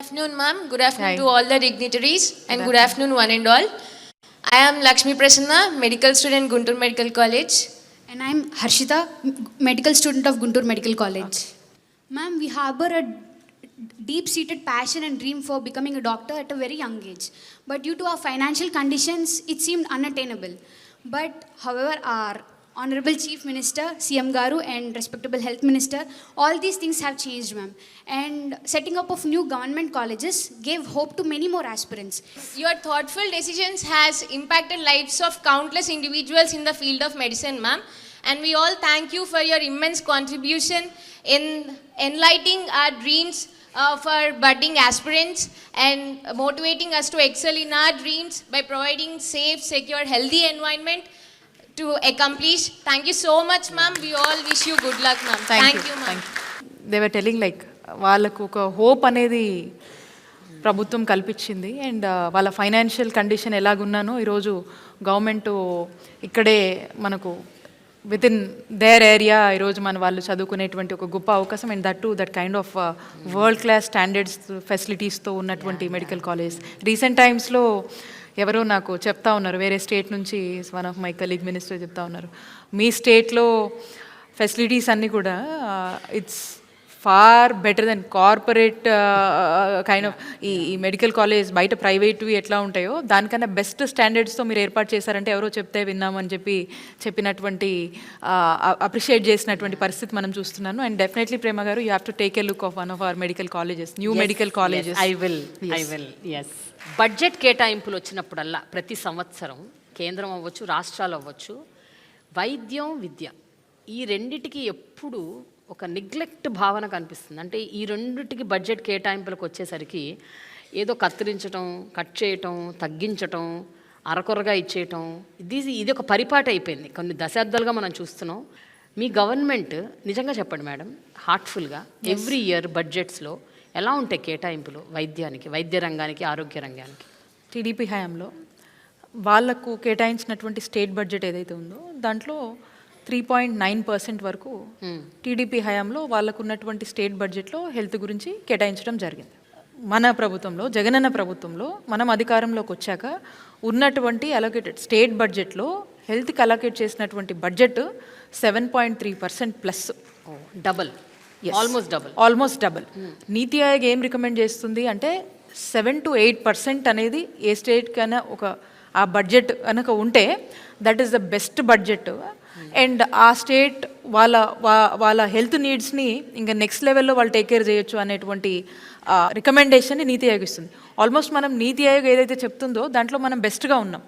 afternoon, ma'am. Good afternoon Hi. to all the dignitaries and good afternoon, one and all. I am Lakshmi Prasanna, medical student, Guntur Medical College. And I'm Harshita, m- medical student of Guntur Medical College. Ma'am, we harbor a deep seated passion and dream for becoming a doctor at a very young age. But due to our financial conditions, it seemed unattainable. But however, our Honorable Chief Minister, CM Garu, and respectable Health Minister, all these things have changed, ma'am. And setting up of new government colleges gave hope to many more aspirants. Your thoughtful decisions has impacted lives of countless individuals in the field of medicine, ma'am. And we all thank you for your immense contribution in enlightening our dreams uh, of our budding aspirants and motivating us to excel in our dreams by providing safe, secure, healthy environment to accomplish. Thank you so much, ma'am. We all wish you good luck, ma'am. Thank you ma'am. Thank you they were telling like వాళ్ళకు ఒక hope అనేది ప్రభుత్వం కల్పించింది and వాళ్ళ financial condition ఎలాగున్నానో ఈరోజు government ఇక్కడే మనకు విత్ ఇన్ దేర్ ఏరియా ఈరోజు మన వాళ్ళు చదువుకునేటువంటి ఒక గొప్ప అవకాశం and that to that kind of world class standards ఫెసిలిటీస్తో ఉన్నటువంటి మెడికల్ కాలేజ్ రీసెంట్ టైమ్స్లో ఎవరో నాకు చెప్తా ఉన్నారు వేరే స్టేట్ నుంచి one of my colleague minister చెప్తా ఉన్నారు. మీ స్టేట్లో ఫెసిలిటీస్ అన్నీ కూడా it's far better than corporate kind of ఈ ఈ మెడికల్ కాలేజ్ బయట ప్రైవేట్వి ఎట్లా ఉంటాయో దానికన్నా బెస్ట్ స్టాండర్డ్స్తో మీరు ఏర్పాటు చేశారంటే ఎవరో చెప్తే విన్నామని చెప్పి చెప్పినటువంటి అప్రిషియేట్ చేసినటువంటి పరిస్థితి మనం చూస్తున్నాను. అండ్ డెఫినెట్లీ ప్రేమ గారు you have to take a look of one of our medical colleges new medical colleges I will I will as budget కేటాయింపులు వచ్చినప్పుడల్లా ప్రతి సంవత్సరం కేంద్రం అవ్వచ్చు రాష్ట్రాలు అవ్వచ్చు వైద్యం విద్య. ఈ రెండిటికి ఎప్పుడు ఒక నిగ్లెక్ట్ భావన కనిపిస్తుంది. అంటే ఈ రెండిటికి బడ్జెట్ కేటాయింపులకు వచ్చేసరికి ఏదో కత్తిరించటం కట్ చేయటం తగ్గించటం అరకొరగా ఇచ్చేయటం ఇది ఇది ఒక పరిపాటి అయిపోయింది. కొన్ని దశాబ్దాలుగా మనం చూస్తున్నాం. మీ గవర్నమెంట్ నిజంగా చెప్పండి మేడం హార్ట్ఫుల్గా ఎవ్రీ ఇయర్ బడ్జెట్స్లో ఎలా ఉంటాయి కేటాయింపులు వైద్యానికి వైద్య రంగానికి ఆరోగ్య రంగానికి? టీడీపీ హయాంలో వాళ్ళకు కేటాయించినటువంటి స్టేట్ బడ్జెట్ ఏదైతే ఉందో దాంట్లో త్రీ పాయింట్ నైన్ పర్సెంట్ వరకు టీడీపీ హయాంలో వాళ్ళకు ఉన్నటువంటి స్టేట్ బడ్జెట్లో హెల్త్ గురించి కేటాయించడం జరిగింది. మన ప్రభుత్వంలో జగనన్న ప్రభుత్వంలో మనం అధికారంలోకి వచ్చాక ఉన్నటువంటి అలొకేటెడ్ స్టేట్ బడ్జెట్లో హెల్త్కి అలొకేట్ చేసినటువంటి budget seven point three percent plus double almost double almost double NITI Aayog ఏం రికమెండ్ చేస్తుంది అంటే సెవెన్ టు ఎయిట్ పర్సెంట్ అనేది ఏ స్టేట్ కన్నా ఒక ఆ బడ్జెట్ కనుక ఉంటే that is the best budget and ఆ స్టేట్ వాళ్ళ వాళ్ళ హెల్త్ నీడ్స్ని ఇంకా నెక్స్ట్ లెవెల్లో వాళ్ళు టేక్ కేర్ చేయొచ్చు అనేటువంటి రికమెండేషన్ని నీతి ఆయోగ్ ఇస్తుంది ఆల్మోస్ట్ మనం నీతి ఆయోగ్ ఏదైతే చెప్తుందో దాంట్లో మనం బెస్ట్గా ఉన్నాం.